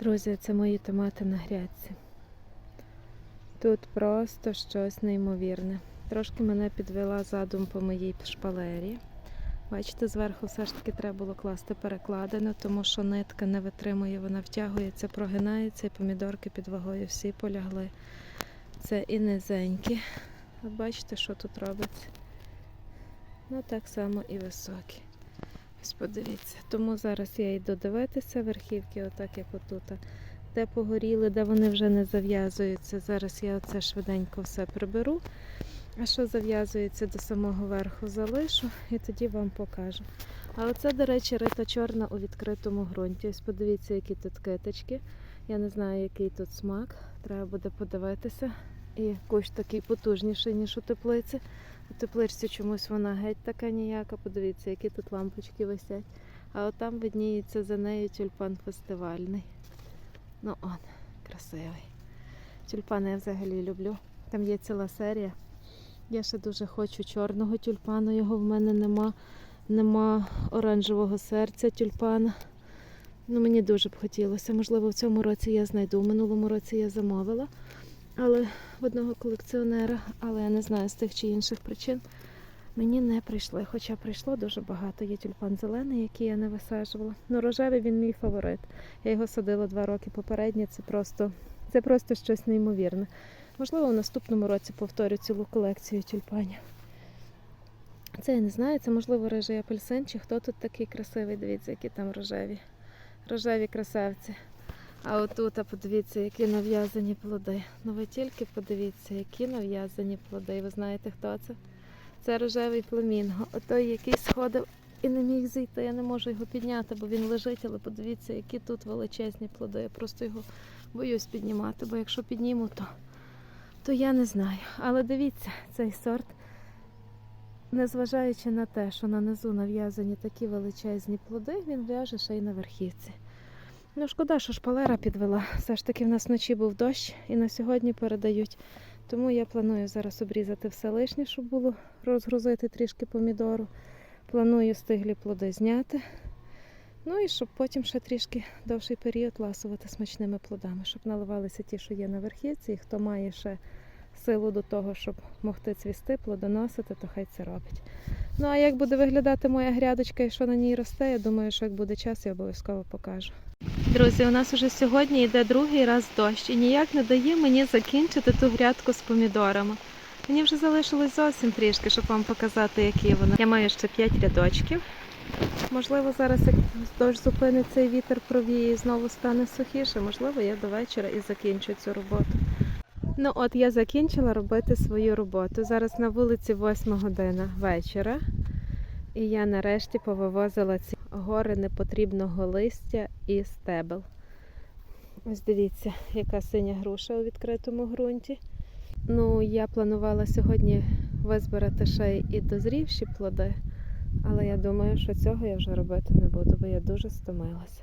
Друзі, це мої томати на грядці. Тут просто щось неймовірне. Трошки мене підвела задум по моїй шпалері. Бачите, зверху все ж таки треба було класти перекладину, тому що нитка не витримує, вона втягується, прогинається, і помідорки під вагою всі полягли. Це і низенькі. От бачите, що тут робиться. Ну так само і високі. Ось подивіться. Тому зараз я йду дивитися верхівки, отак як отут. Де погоріли, де вони вже не зав'язуються. Зараз я оце швиденько все приберу. А що зав'язується до самого верху, залишу і тоді вам покажу. А оце, до речі, рита чорна у відкритому ґрунті. Ось подивіться, які тут киточки. Я не знаю, який тут смак. Треба буде подивитися. І кущ такий потужніший, ніж у теплиці. У тепличці чомусь вона геть така ніяка. Подивіться, які тут лампочки висять. А от там видніється за нею тюльпан фестивальний. Ну он, красивий. Тюльпани я взагалі люблю. Там є ціла серія. Я ще дуже хочу чорного тюльпану, його в мене нема. Нема оранжевого серця тюльпана. Ну, мені дуже б хотілося. Можливо, в цьому році я знайду. В минулому році я замовила але в одного колекціонера, але я не знаю з тих чи інших причин. Мені не прийшли, хоча прийшло дуже багато. Є тюльпан зелений, який я не висаджувала. Ну, рожевий він мій фаворит. Я його садила два роки попередні. Це просто, це просто щось неймовірне. Можливо, в наступному році повторю цілу колекцію тюльпанів. Це я не знаю, це можливо рижий апельсин, чи хто тут такий красивий, дивіться, які там рожеві. Рожеві красавці. А отут, а подивіться, які нав'язані плоди. Ну ви тільки подивіться, які нав'язані плоди. Ви знаєте, хто це? Це рожевий племінго. Отой, який сходив і не міг зійти. Я не можу його підняти, бо він лежить, але подивіться, які тут величезні плоди. Я просто його боюсь піднімати, бо якщо підніму, то, то я не знаю. Але дивіться, цей сорт, незважаючи на те, що на низу нав'язані такі величезні плоди, він в'яже ще й на верхівці. Ну, шкода, що шпалера підвела. Все ж таки в нас вночі був дощ і на сьогодні передають. Тому я планую зараз обрізати все лишнє, щоб було розгрузити трішки помідору. Планую стиглі плоди зняти. Ну і щоб потім ще трішки довший період ласувати смачними плодами, щоб наливалися ті, що є на верхівці, і хто має ще силу до того, щоб могти цвісти, плодоносити, то хай це робить. Ну а як буде виглядати моя грядочка і що на ній росте, я думаю, що як буде час, я обов'язково покажу. Друзі, у нас уже сьогодні йде другий раз дощ і ніяк не дає мені закінчити ту грядку з помідорами. Мені вже залишилось зовсім трішки, щоб вам показати, які вони. Я маю ще 5 рядочків. Можливо, зараз як дощ зупиниться і вітер провіє і знову стане сухіше, можливо, я до вечора і закінчу цю роботу. Ну от я закінчила робити свою роботу. Зараз на вулиці 8 година вечора. І я нарешті повивозила ці гори непотрібного листя і стебел. Ось дивіться, яка синя груша у відкритому ґрунті. Ну, я планувала сьогодні визбирати ще і дозрівші плоди, але я думаю, що цього я вже робити не буду, бо я дуже стомилася.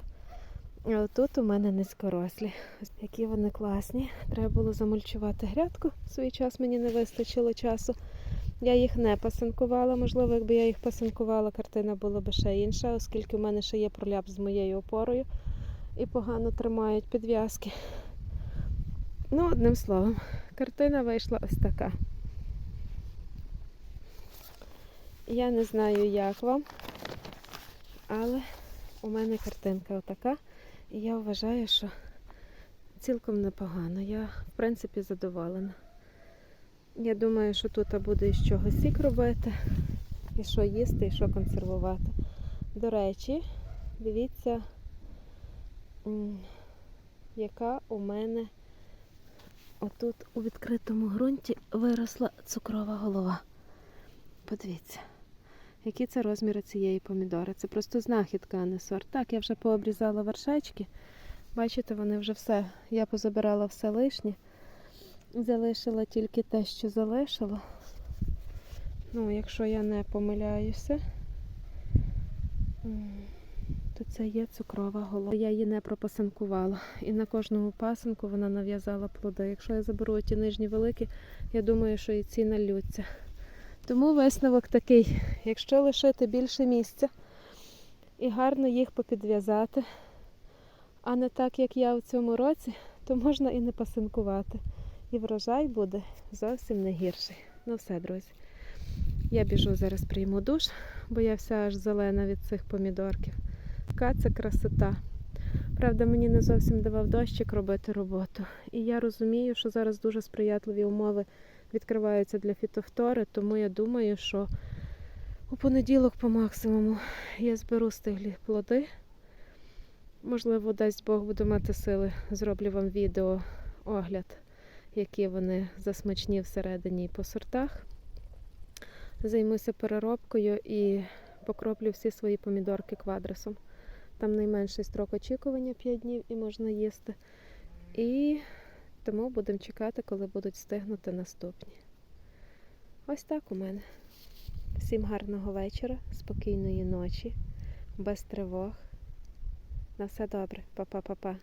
А отут у мене низькорослі. Які вони класні. Треба було замульчувати грядку. В свій час мені не вистачило часу. Я їх не пасинкувала. Можливо, якби я їх пасинкувала, картина була б ще інша, оскільки в мене ще є проляп з моєю опорою і погано тримають підв'язки. Ну, одним словом, картина вийшла ось така. Я не знаю, як вам, але у мене картинка отака. І я вважаю, що цілком непогано. Я, в принципі, задоволена. Я думаю, що тут буде з чого сік робити, і що їсти, і що консервувати. До речі, дивіться, яка у мене отут у відкритому ґрунті виросла цукрова голова. Подивіться, які це розміри цієї помідори. Це просто знахідка, а не сорт. Так, я вже пообрізала вершечки. Бачите, вони вже все. Я позабирала все лишнє. Залишила тільки те, що залишила. Ну, якщо я не помиляюся, то це є цукрова голова. Я її не пропасинкувала. І на кожному пасинку вона нав'язала плоди. Якщо я заберу ті нижні великі, я думаю, що і ці налються. Тому висновок такий: якщо лишити більше місця і гарно їх попідв'язати, а не так, як я в цьому році, то можна і не пасинкувати. І врожай буде зовсім не гірший. Ну все, друзі. Я біжу зараз прийму душ, бо я вся аж зелена від цих помідорків. Така це красота. Правда, мені не зовсім давав дощик робити роботу. І я розумію, що зараз дуже сприятливі умови відкриваються для фітофтори, тому я думаю, що у понеділок по максимуму я зберу стиглі плоди. Можливо, дасть Бог буду мати сили, зроблю вам відео огляд, які вони засмачні всередині по сортах. Займуся переробкою і покроплю всі свої помідорки квадресом. Там найменший строк очікування 5 днів і можна їсти. І тому будемо чекати, коли будуть стигнути наступні. Ось так у мене. Всім гарного вечора, спокійної ночі, без тривог. На все добре, Па-па-па-па.